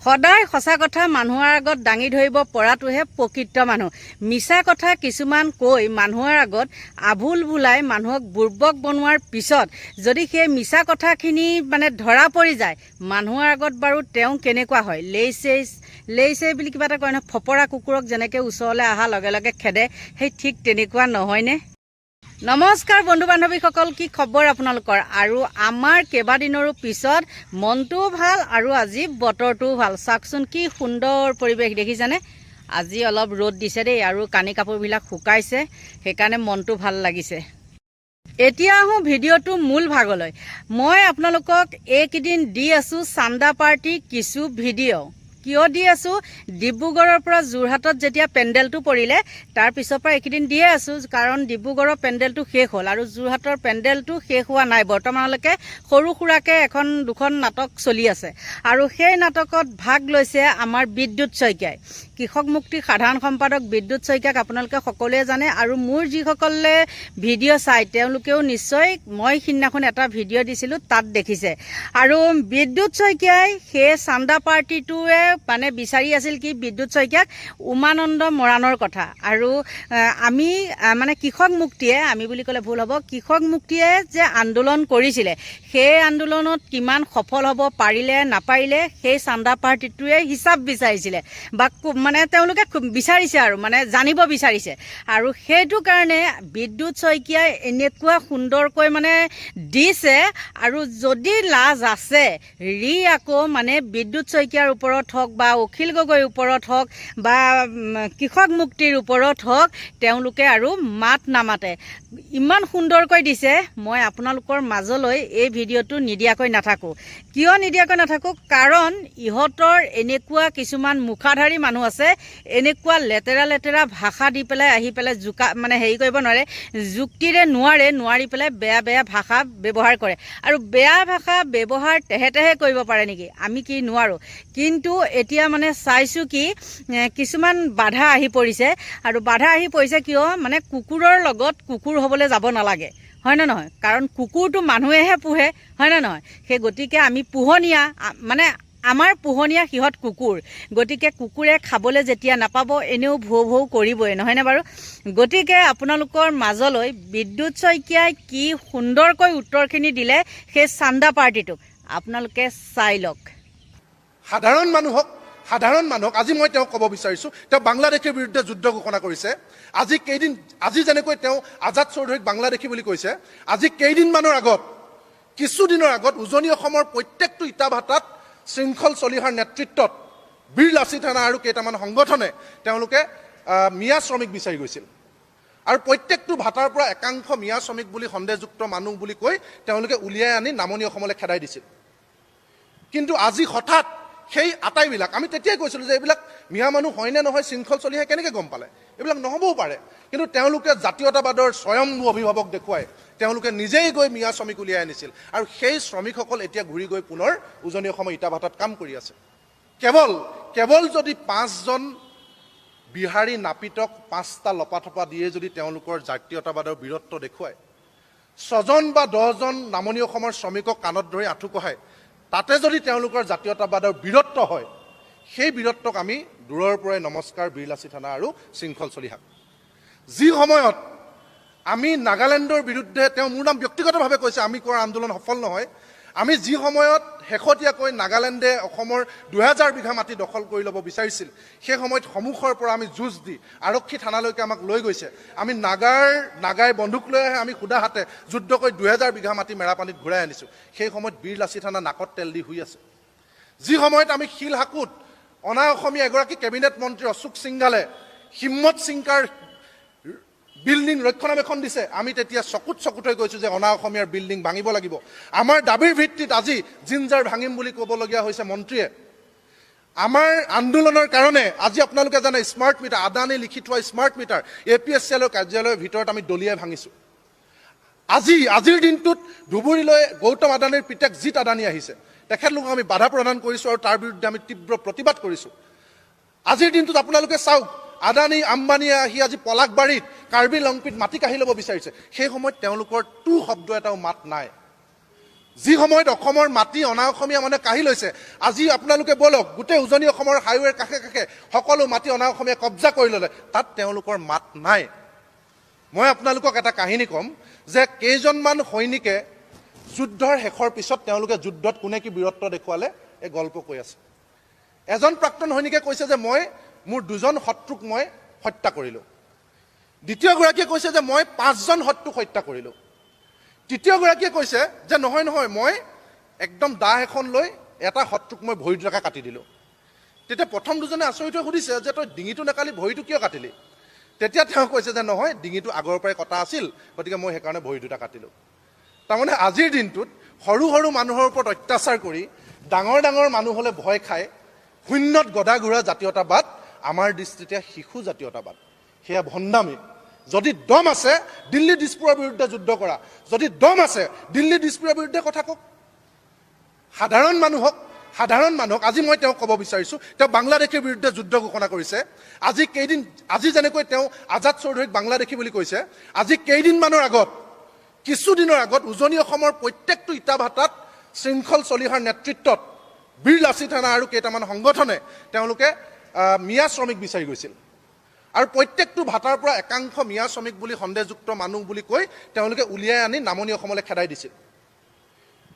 সদায় সঁচা কথা মানুহৰ আগত দাঙি ধৰিব পৰাটোহে প্ৰকৃত মানুহ। মিছা কথা কিছুমান কৈ মানুহৰ আগত আভুল ভুলাই মানুহক বুৰ্বক বনোৱাৰ পিছত যদি সেই মিছা কথাখিনি মানে ধৰা পৰি যায় মানুহৰ আগত বাৰু তেওঁ কেনেকুৱা হয়? লেইচেই লেইচেই বুলি কিবা এটা কয় নহয় ফপৰা কুকুৰক যেনেকৈ ওচৰলৈ অহাৰ লগে লগে খেদে সেই ঠিক তেনেকুৱা নহয়নে? নমস্কাৰ বন্ধু বান্ধৱীসকল কি খবৰ আপোনালোকৰ? আৰু আমাৰ কেইবাদিনৰো পিছত মনটোও ভালো আৰু আজি বতৰটোও ভালো। চাওকচোন কি সুন্দৰ পৰিৱেশ দেখিছেনে? আজি অলপ ৰ'দ দিছে দেই আৰু কানি কাপোৰবিলাক শুকাইছে, সেইকাৰণে মনটো ভালো লাগিছে। এতিয়া আহোঁ ভিডিঅ'টো মূল ভাগলৈ। মই আপোনালোকক এইকেইদিন দি আছোঁ চান্দা পাৰ্টি কিছু ভিডিঅ' কিয় দি আছোঁ? ডিব্ৰুগড়ৰ পৰা যোৰহাটত যেতিয়া পেণ্ডেলটো পৰিলে তাৰ পিছৰ পৰা এইকেইদিন দিয়ে আছোঁ কাৰণ ডিব্ৰুগড়ৰ পেণ্ডেলটো শেষ হ'ল আৰু যোৰহাটৰ পেণ্ডেলটো শেষ হোৱা নাই। বৰ্তমানলৈকে সৰু সুৰাকৈ এখন দুখন নাটক চলি আছে। আৰু সেই নাটকত ভাগ লৈছে আমাৰ বিদ্যুৎ শইকীয়াই। কৃষক মুক্তিৰ সাধাৰণ সম্পাদক বিদ্যুৎ শইকীয়াক আপোনালোকে সকলোৱে জানে আৰু মোৰ যিসকলে ভিডিঅ' চাই, তেওঁলোকেও নিশ্চয় মই সিদিনাখন এটা ভিডিঅ' দিছিলোঁ, তাত দেখিছে। আৰু বিদ্যুৎ শইকীয়াই সেই চান্দা পাৰ্টিটোৱে মানে বিচাৰি আছিল কি বিদ্যুৎ শইকীয়াক উমানন্দ মৰাণৰ কথা। আৰু আমি মানে কৃষক মুক্তিয়ে, আমি বুলি ক'লে ভুল হ'ব, কৃষক মুক্তিয়ে যে আন্দোলন কৰিছিলে, সেই আন্দোলনত কিমান সফল হ'ব, পাৰিলে, নাপাৰিলে, সেই চান্দা পাৰ্টিটোৱে হিচাপ বিচাৰিছিলে। বা মানে তেওঁলোকে বিচাৰিছে আৰু মানে জানিব বিচাৰিছে। আৰু সেইটো কাৰণে বিদ্যুৎ শইকীয়াই এনেকুৱা সুন্দৰকৈ মানে দিছে আৰু যদি লাজ আছে ৰি আকৌ মানে বিদ্যুৎ শইকীয়াৰ ওপৰত হওক বা অখিল গগৈৰ ওপৰত হওক বা কৃষক মুক্তিৰ ওপৰত হওক তেওঁলোকে আৰু মাত নামাতে। ইমান সুন্দৰকৈ দিছে মই আপোনালোকৰ মাজলৈ এই ভিডিঅ'টো নিদিয়াকৈ নাথাকোঁ। কিয় নিদিয়াকৈ নাথাকোঁ? কাৰণ ইহঁতৰ এনেকুৱা কিছুমান মুখাধাৰী মানুহ আছে এনেকুৱা লেতেৰা লেতেৰা ভাষা দি পেলাই আহি পেলাই জোকা মানে হেৰি কৰিব নোৱাৰে। যুক্তিৰে নোৱাৰে, নোৱাৰি পেলাই বেয়া বেয়া ভাষা ব্যৱহাৰ কৰে। আৰু বেয়া ভাষা ব্যৱহাৰ তেহেতেহে কৰিব পাৰে নেকি? আমি কি নোৱাৰোঁ? কিন্তু এতিয়া মানে চাইছোঁ কি কিছুমান বাধা আহি পৰিছে। আৰু বাধা আহি পৰিছে কিয়? মানে কুকুৰৰ লগত কুকুৰ হ'বলৈ যাব নালাগে। হয়নে নহয়? কাৰণ কুকুৰটো মানুহেহে পোহে। হয়নে নহয়? সেই গতিকে আমি পোহনীয়া মানে আমাৰ পোহনীয়া সিহঁত কুকুৰ গতিকে কুকুৰে খাবলৈ যেতিয়া নাপাব এনেও ভৌ ভৌ কৰিবই নহয়নে বাৰু? গতিকে আপোনালোকৰ মাজলৈ বিদ্যুৎ শইকীয়াই কি সুন্দৰকৈ উত্তৰখিনি দিলে সেই চান্দা পাৰ্টিটোক আপোনালোকে চাই লওক। সাধাৰণ মানুহক সাধাৰণ মানুহক আজি মই তেওঁক ক'ব বিচাৰিছোঁ তেওঁ বাংলাদেশীৰ বিৰুদ্ধে যুদ্ধ ঘোষণা কৰিছে। আজি কেইদিন আজি যেনেকৈ তেওঁ আজাদ চৌধুৰীক বাংলাদেশী বুলি কৈছে আজি কেইদিনমানৰ আগত কিছুদিনৰ আগত উজনি অসমৰ প্ৰত্যেকটো ইটা ভাটাত শৃংখল চলিহাৰ নেতৃত্বত বীৰ লাচিত থানা আৰু কেইটামান সংগঠনে তেওঁলোকে মিয়া শ্ৰমিক বিচাৰি গৈছিল। আৰু প্ৰত্যেকটো ভাটাৰ পৰা একাংশ মিয়া শ্ৰমিক বুলি সন্দেহযুক্ত মানুহ বুলি কৈ তেওঁলোকে উলিয়াই আনি নামনি অসমলৈ খেদাই দিছিল। কিন্তু আজি হঠাৎ সেই আটাইবিলাক আমি তেতিয়াই কৈছিলোঁ যে এইবিলাক মিয়া মানুহ হয়নে নহয় শৃংখল চলিহে কেনেকৈ গম পালে? এইবিলাক নহ'বও পাৰে। কিন্তু তেওঁলোকে জাতীয়তাবাদৰ স্বয়ম্ভু অভিভাৱক দেখুৱাই তেওঁলোকে নিজেই গৈ মিয়া শ্ৰমিক উলিয়াই আনিছিল। আৰু সেই শ্ৰমিকসকল এতিয়া ঘূৰি গৈ পুনৰ উজনি অসমৰ ইটা ভাটাত কাম কৰি আছে। কেৱল কেৱল যদি পাঁচজন বিহাৰী নাপিতক পাঁচটা লপাথপা দিয়ে যদি তেওঁলোকৰ জাতীয়তাবাদৰ বীৰত্ব দেখুৱায় ছজন বা দহজন নামনি অসমৰ শ্ৰমিকক কাণত ধৰি আঁঠু কঢ়াই তাতে যদি তেওঁলোকৰ জাতীয়তাবাদৰ বীৰত্ব হয় সেই বীৰত্বক আমি দূৰৰ পৰাই নমস্কাৰ বীৰলাচি থানা আৰু শৃংখল চলিহাক যি সময়ত আমি নাগালেণ্ডৰ বিৰুদ্ধে তেওঁ মোৰ নাম ব্যক্তিগতভাৱে কৈছে আমি কৰা আন্দোলন সফল নহয়। আমি যি সময়ত শেহতীয়াকৈ নাগালেণ্ডে অসমৰ দুহেজাৰ বিঘা মাটি দখল কৰি ল'ব বিচাৰিছিল সেই সময়ত সন্মুখৰ পৰা আমি যুঁজ দি আৰক্ষী থানালৈকে আমাক লৈ গৈছে। আমি নাগাৰ নাগাই বন্দুক লৈ আহে আমি সুদা হাতে যুদ্ধ কৰি দুহেজাৰ বিঘা মাটি মেৰাপানীত ঘূৰাই আনিছোঁ। সেই সময়ত বীৰ লাচি থানা নাকত তেল দি শুই আছে। যি সময়ত আমি শিল হাকুত অনা অসমীয়া এগৰাকী কেবিনেট মন্ত্ৰী অশোক সিংঘালে হিম্মত সিংকাৰ বিল্ডিং ৰক্ষণাবেক্ষণ দিছে। আমি তেতিয়া চকুত চকুত হৈ কৈছোঁ যে অনা অসমীয়াৰ বিল্ডিং ভাঙিব লাগিব। আমাৰ দাবীৰ ভিত্তিত আজি জিঞ্জাৰ ভাঙিম বুলি ক'বলগীয়া হৈছে মন্ত্ৰীয়ে। আমাৰ আন্দোলনৰ কাৰণে আজি আপোনালোকে জানে স্মাৰ্ট মিটাৰ আদানী লিখি থোৱা smart meter A P S C এলৰ কাৰ্যালয়ৰ ভিতৰত আমি দলিয়াই ভাঙিছোঁ। আজি, আজিৰ দিনটোত ধুবুৰীলৈ গৌতম আদানীৰ পিতেক জিত আদানী আহিছে। তেখেতলোকক আমি বাধা প্ৰদান কৰিছোঁ আৰু তাৰ বিৰুদ্ধে আমি তীব্ৰ প্ৰতিবাদ কৰিছোঁ। আজিৰ দিনটোত আপোনালোকে চাওক আদানী আম্বানীয়ে আহি আজি পলাকবাৰীত কাৰ্বি লংপিত মাটি কাঢ়ি ল'ব বিচাৰিছে। সেই সময়ত তেওঁলোকৰ টু শব্দ এটাও মাত নাই। যি সময়ত অসমৰ মাটি অনা অসমীয়া মানুহে কাঢ়ি লৈছে আজি আপোনালোকে ব'লক গোটেই উজনি অসমৰ হাইৱেৰ কাষে কাষে সকলো মাটি অনা অসমীয়া কব্জা কৰি ল'লে তাত তেওঁলোকৰ মাত নাই। মই আপোনালোকক এটা কাহিনী ক'ম যে কেইজনমান সৈনিকে যুদ্ধৰ শেষৰ পিছত তেওঁলোকে যুদ্ধত কোনে কি বীৰত্ব দেখুৱালে এই গল্প কৈ আছে। এজন প্ৰাক্তন সৈনিকে কৈছে যে মই মোৰ দুজন শত্ৰুক মই হত্যা কৰিলোঁ। দ্বিতীয়গৰাকীয়ে কৈছে যে মই পাঁচজন শত্ৰুক হত্যা কৰিলোঁ। তৃতীয়গৰাকীয়ে কৈছে যে নহয় নহয় মই একদম দাহ এখন লৈ এটা শত্ৰুক মই ভৰি দুটাকে কাটি দিলোঁ। তেতিয়া প্ৰথম দুজনে আচৰিত হৈ সুধিছে যে তই ডিঙিটো নাকালি ভৰিটো কিয় কাটিলি? তেতিয়া তেওঁ কৈছে যে নহয় ডিঙিটো আগৰ পৰাই কটা আছিল গতিকে মই সেইকাৰণে ভৰি দুটা কাটিলোঁ। তাৰমানে আজিৰ দিনটোত সৰু সৰু মানুহৰ ওপৰত অত্যাচাৰ কৰি ডাঙৰ ডাঙৰ মানুহলৈ ভয় খাই শূন্যত গদা ঘূৰা জাতীয়তাবাদ আমাৰ দৃষ্টিতে শিশু জাতীয়তাবাদ। সেয়া ভণ্ডামী। যদি দম আছে দিল্লী দিছপুৰৰ বিৰুদ্ধে যুদ্ধ কৰা। যদি দম আছে দিল্লী দিছপুৰৰ বিৰুদ্ধে কথা কওক। সাধাৰণ মানুহক সাধাৰণ মানুহক আজি মই তেওঁক ক'ব বিচাৰিছোঁ তেওঁ বাংলাদেশীৰ বিৰুদ্ধে যুদ্ধ ঘোষণা কৰিছে। আজি কেইদিন আজি যেনেকৈ তেওঁ আজাদ চৌধুৰীক বাংলাদেশী বুলি কৈছে আজি কেইদিনমানৰ আগত কিছুদিনৰ আগত উজনি অসমৰ প্ৰত্যেকটো ইটা ভাটাত শৃংখল চলিহাৰ নেতৃত্বত বীৰ লাচিত থানা আৰু কেইটামান সংগঠনে তেওঁলোকে মিয়া শ্ৰমিক বিচাৰি গৈছিল। আৰু প্ৰত্যেকটো ভাটাৰ পৰা একাংশ মিয়া শ্ৰমিক বুলি সন্দেহযুক্ত মানুহ বুলি কৈ তেওঁলোকে উলিয়াই আনি নামনি অসমলৈ খেদাই দিছিল।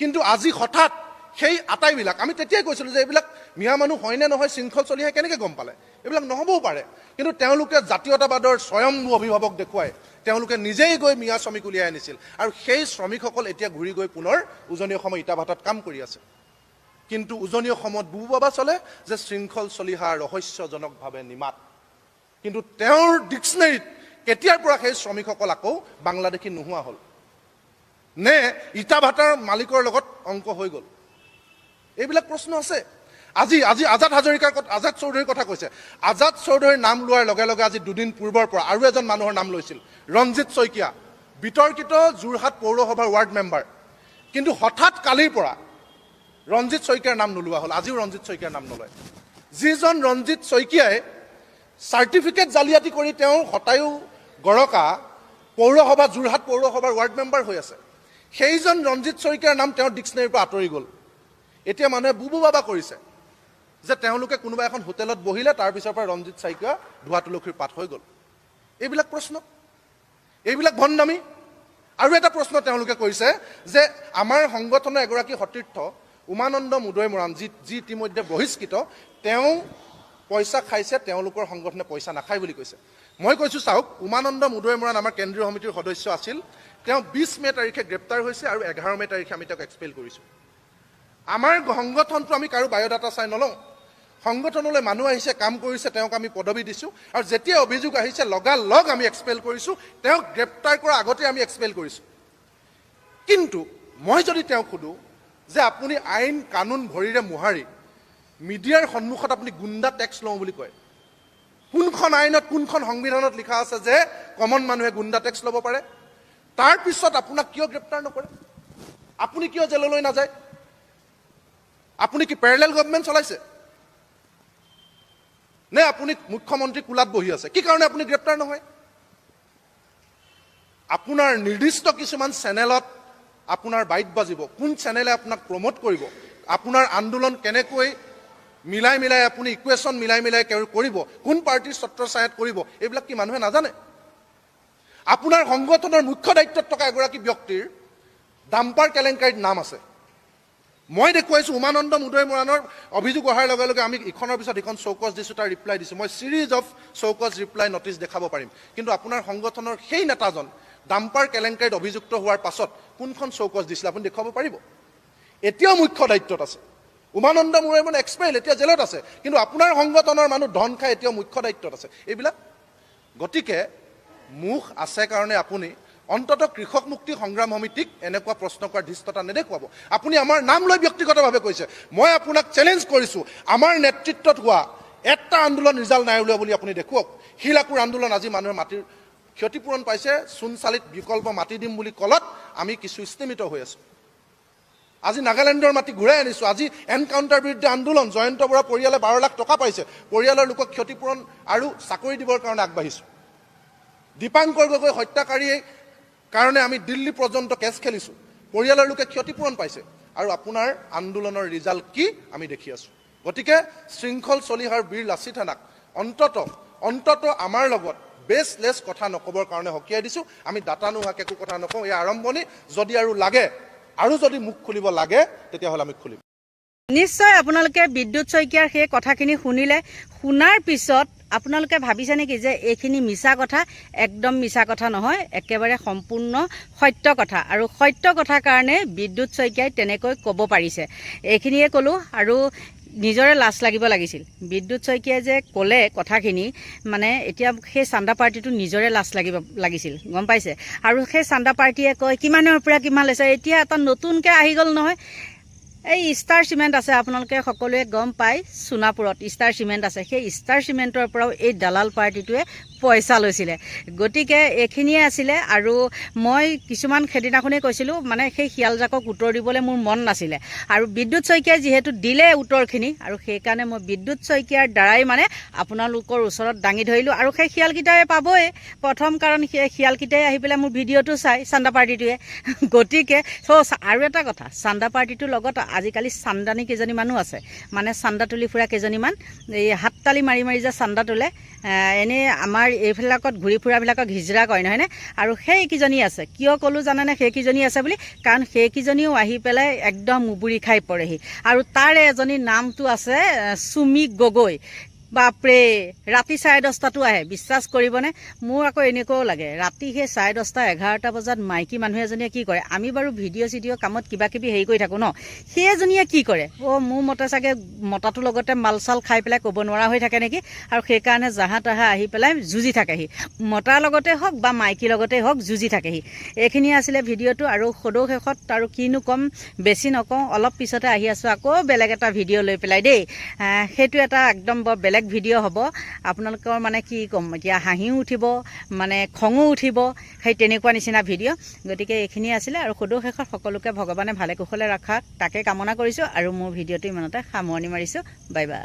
কিন্তু আজি হঠাৎ সেই আটাইবিলাক আমি তেতিয়াই কৈছিলোঁ যে এইবিলাক মিয়া মানুহ হয়নে নহয় শৃংখল চলিহে কেনেকৈ গম পালে? এইবিলাক নহ'বও পাৰে। কিন্তু তেওঁলোকে জাতীয়তাবাদৰ স্বয়ম্ভু অভিভাৱক দেখুৱাই তেওঁলোকে নিজেই গৈ মিয়া শ্ৰমিক উলিয়াই আনিছিল। আৰু সেই শ্ৰমিকসকল এতিয়া ঘূৰি গৈ পুনৰ উজনি অসমৰ ইটা ভাটাত কাম কৰি আছে। কিন্তু উজনি অসমত বুবু বাবা চলে যে শৃংখল চলিহা ৰহস্যজনকভাৱে নিমাত। কিন্তু তেওঁৰ ডিক্সনেৰীত কেতিয়াৰ পৰা সেই শ্ৰমিকসকল আকৌ বাংলাদেশী নোহোৱা হ'ল? নে ইটা ভাটাৰ মালিকৰ লগত অংক হৈ গ'ল? এইবিলাক প্ৰশ্ন আছে। আজি আজি আজাদ হাজৰিকাৰ আজাদ চৌধুৰীৰ কথা কৈছে। আজাদ চৌধুৰীৰ নাম লোৱাৰ লগে লগে আজি দুদিন পূৰ্বৰ পৰা আৰু এজন মানুহৰ নাম লৈছিল। ৰঞ্জিত শইকীয়া। বিতৰ্কিত যোৰহাট পৌৰসভাৰ ৱাৰ্ড মেম্বাৰ। কিন্তু হঠাৎ কালিৰ পৰা ৰঞ্জিত শইকীয়াৰ নাম নোলোৱা হ'ল। আজিও ৰঞ্জিত শইকীয়াৰ নাম নলয়। যিজন ৰঞ্জিত শইকীয়াই চাৰ্টিফিকেট জালিয়াতি কৰি তেওঁ শতায়ু গৰকা পৌৰসভা যোৰহাট পৌৰসভাৰ ৱাৰ্ড মেম্বাৰ হৈ আছে। সেইজন ৰঞ্জিত শইকীয়াৰ নাম তেওঁৰ ডিক্সনেৰীৰ পৰা আঁতৰি গ'ল। এতিয়া মানুহে বুবু বাবা কৰিছে যে তেওঁলোকে কোনোবা এখন হোটেলত বহিলে তাৰ পিছৰ পৰা ৰঞ্জিত শইকীয়া ধোৱা তুলসীৰ পাত হৈ গ'ল। এইবিলাক প্ৰশ্ন। এইবিলাক ভণ্ডামী। আৰু এটা প্ৰশ্ন তেওঁলোকে কৰিছে যে আমাৰ সংগঠনৰ এগৰাকী সতীৰ্থ উমানন্দ মুদৈ মৰাণ যি যি ইতিমধ্যে বহিষ্কৃত তেওঁ পইচা খাইছে তেওঁলোকৰ সংগঠনে পইচা নাখায় বুলি কৈছে। মই কৈছোঁ চাওক উমানন্দ মুদৈ মৰাণ আমাৰ কেন্দ্ৰীয় সমিতিৰ সদস্য আছিল। তেওঁ বিছ মে' তাৰিখে গ্ৰেপ্তাৰ হৈছে আৰু এঘাৰ মে' তাৰিখে আমি তেওঁক এক্সপেল কৰিছোঁ। আমাৰ সংগঠনটো আমি কাৰো বায়'ডাটা চাই নলওঁ। সংগঠনলৈ মানুহ আহিছে কাম কৰিছে তেওঁক আমি পদবী দিছোঁ। আৰু যেতিয়া অভিযোগ আহিছে লগালগ আমি এক্সপেল কৰিছোঁ। তেওঁক গ্ৰেপ্তাৰ কৰাৰ আগতে আমি এক্সপেল কৰিছোঁ। কিন্তু মই যদি তেওঁক সোধোঁ যে আপুনি আইন কানুন ভৰিৰে মোহাৰি মিডিয়াৰ সন্মুখত আপুনি গুণ্ডা টেক্স লওঁ বুলি কয়। কোনখন আইনত কোনখন সংবিধানত লিখা আছে যে কমন মানুহে গুণ্ডা টেক্স ল'ব পাৰে? তাৰ পিছত আপোনাক কিয় গ্ৰেপ্তাৰ নকৰে? আপুনি কিয় জেললৈ নাযায়? আপুনি কি পেৰেলেল গভমেণ্ট চলাইছে? নে আপুনি মুখ্যমন্ত্ৰী কোলাত বহি আছে? কি কাৰণে আপুনি গ্ৰেপ্তাৰ নহয়? আপোনাৰ নিৰ্দিষ্ট কিছুমান চেনেলত আপোনাৰ বাইট বাজিব। কোন চেনেলে আপোনাক প্ৰমোট কৰিব? আপোনাৰ আন্দোলন কেনেকৈ মিলাই মিলাই আপুনি ইকুৱেশ্যন মিলাই মিলাই কৰিব? কোন পাৰ্টীৰ ছায়াত কৰিব? এইবিলাক কি মানুহে নাজানে? আপোনাৰ সংগঠনৰ মুখ্য দায়িত্বত থকা এগৰাকী ব্যক্তিৰ ডাম্পাৰ কেলেংকাৰীত নাম আছে। মই দেখুৱাইছোঁ উমানন্দ মুদৈ মৰাণৰ অভিযোগ অহাৰ লগে লগে আমি ইখনৰ পিছত ইখন চৌকছ দিছোঁ তাৰ ৰিপ্লাই দিছোঁ। মই series of show cause reply notice দেখাব পাৰিম। কিন্তু আপোনাৰ সংগঠনৰ সেই নেতাজন ডাম্পাৰ কেলেংকাৰীত অভিযুক্ত হোৱাৰ পাছত কোনখন চৌকছ দিছিলে আপুনি দেখুৱাব পাৰিব? এতিয়াও মুখ্য দায়িত্বত আছে। উমানন্দ মুদৈ মৰাণ এক্সপেল এতিয়া জেলত আছে। কিন্তু আপোনাৰ সংগঠনৰ মানুহ ধন খাই এতিয়াও মুখ্য দায়িত্বত আছে। এইবিলাক? গতিকে মুখ আছে কাৰণে আপুনি অন্ততঃ কৃষক মুক্তি সংগ্ৰাম সমিতিক এনেকুৱা প্ৰশ্ন কৰাৰ ধৃষ্টতা নেদেখুৱাব। আপুনি আমাৰ নাম লৈ ব্যক্তিগতভাৱে কৈছে। মই আপোনাক চেলেঞ্জ কৰিছোঁ। আমাৰ নেতৃত্বত হোৱা এটা আন্দোলন ৰিজাল্ট নাই উলিওৱা বুলি আপুনি দেখুৱাওক। শিলাকুৰ আন্দোলন আজি মানুহে মাটিৰ ক্ষতিপূৰণ পাইছে চূণচালিত বিকল্প মাটি দিম বুলি কলত আমি কিছু স্থিমিত হৈ আছোঁ। আজি নাগালেণ্ডৰ মাটি ঘূৰাই আনিছোঁ। আজি এনকাউণ্টাৰ বিৰুদ্ধে আন্দোলন জয়ন্ত বৰা পৰিয়ালে বাৰ লাখ টকা পাইছে। পৰিয়ালৰ লোকক ক্ষতিপূৰণ আৰু চাকৰি দিবৰ কাৰণে আগবাঢ়িছোঁ। দীপাংকৰ গগৈ হত্যাকাৰীৰ কাৰণে আমি দিল্লী পৰ্যন্ত কেছ খেলিছোঁ। পৰিয়ালৰ লোকে ক্ষতিপূৰণ পাইছে আৰু আপোনাৰ আন্দোলনৰ ৰিজাল্ট কি আমি দেখি আছোঁ। গতিকে শৃংখল চলিহাৰ বীৰ লাচিত থানাক অন্তত অন্তত আমাৰ লগত বেছলেছ কথা নক'বৰ কাৰণে সকীয়াই দিছোঁ। আমি দাতা নোহোৱাকৈ একো কথা নকওঁ এই আৰম্ভণি। যদি আৰু লাগে আৰু যদি মুখ খুলিব লাগে তেতিয়াহ'লে আমি খুলিম। নিশ্চয় আপোনালোকে বিদ্যুৎ শইকীয়াৰ সেই কথাখিনি শুনিলে। শুনাৰ পিছত আপোনালোকে ভাবিছে নেকি যে এইখিনি মিছা কথা? একদম মিছা কথা নহয় একেবাৰে সম্পূৰ্ণ সত্য কথা। আৰু সত্য কথাৰ কাৰণে বিদ্যুৎ শইকীয়াই তেনেকৈ ক'ব পাৰিছে। এইখিনিয়ে ক'লোঁ। আৰু নিজৰে লাজ লাগিব লাগিছিল। বিদ্যুৎ শইকীয়াই যে ক'লে কথাখিনি মানে এতিয়া সেই চান্দা পাৰ্টিটো নিজৰে লাজ লাগিব লাগিছিল, গম পাইছে? আৰু সেই চান্দা পাৰ্টীয়ে কয়, কিমানৰ পৰা কিমান লৈছে? এতিয়া এটা নতুনকৈ আহি গ'ল নহয়। এই ষ্টাৰ চিমেণ্ট আছে, আপোনালোকে সকলোৱে গম পায় সোণাপুৰত ষ্টাৰ চিমেণ্ট আছে। সেই ষ্টাৰ চিমেণ্টৰ পৰাও এই দালাল পাৰ্টিটোৱে পইচা লৈছিলে। গতিকে এইখিনিয়ে আছিলে আৰু মই কিছুমান সেইদিনাখনেই কৈছিলোঁ মানে সেই শিয়ালজাকক উত্তৰ দিবলৈ মোৰ মন নাছিলে। আৰু বিদ্যুৎ শইকীয়াই যিহেতু দিলে উত্তৰখিনি আৰু সেইকাৰণে মই বিদ্যুৎ শইকীয়াৰ দ্বাৰাই মানে আপোনালোকৰ ওচৰত দাঙি ধৰিলোঁ আৰু সেই শিয়ালকেইটাই পাবই। প্ৰথম কাৰণ সেই শিয়ালকেইটাই আহি পেলাই মোৰ ভিডিঅ'টো চাই চান্দা পাৰ্টিটোৱে। গতিকে চ' আৰু এটা কথা, চান্দা পাৰ্টিটোৰ লগত আজিকালি চান্দানী কেইজনী মানুহ আছে। মানে চান্দা তুলি ফুৰা কেইজনীমান, এই হাততালি মাৰি মাৰি যে চান্দা তোলে এনেই আমাৰ এইবিলাকত ঘূৰি ফুৰাবিলাকক হিজৰা কয়, নহয়নে? আৰু সেইকেইজনী আছে। কিয় ক'লোঁ জানেনে? সেইকেইজনী আছে বুলি? কাৰণ সেইকেইজনীও আহি পেলাই একদম উবুৰি খাই পৰেহি। আৰু তাৰে এজনী নামটো আছে চুমি গগৈ। বাপৰে ৰাতি চাৰে দহটাতো আহে বিশ্বাস কৰিবনে? মোৰ আকৌ এনেকুৱাও লাগে। ৰাতি সেই চাৰে দহটা এঘাৰটা বজাত মাইকী মানুহ এজনীয়ে কি কৰে আমি বাৰু ভিডিঅ' চিডিঅ' কামত কিবা কিবি হেৰি কৰি থাকোঁ ন সেইজনীয়ে কি কৰে? অ' মোৰ মতে চাগে মতাটোৰ লগতে মাল চাল খাই পেলাই ক'ব নোৱাৰা হৈ থাকে নেকি? আৰু সেইকাৰণে জাহা তাহা আহি পেলাই যুঁজি থাকেহি। মতাৰ লগতে হওক বা মাইকীৰ লগতে হওক যুঁজি থাকেহি। এইখিনিয়ে আছিলে ভিডিঅ'টো আৰু সদৌ শেষত আৰু কিনো ক'ম বেছি নকওঁ অলপ পিছতে আহি আছোঁ আকৌ বেলেগ এটা ভিডিঅ' লৈ পেলাই দেই। সেইটো এটা একদম বৰ বেলেগ ভিডিঅ' হ'ব। আপোনালোকৰ মানে কি ক'ম এতিয়া হাঁহিও উঠিব মানে খঙো উঠিব সেই তেনেকুৱা নিচিনা ভিডিঅ' গতিকে এইখিনিয়ে আছিলে আৰু সদৌ শেষত সকলোকে ভগৱানে ভালে কুশলে ৰখা তাকে কামনা কৰিছোঁ আৰু মোৰ ভিডিঅ'টো ইমানতে সামৰণি মাৰিছোঁ। Bye bye.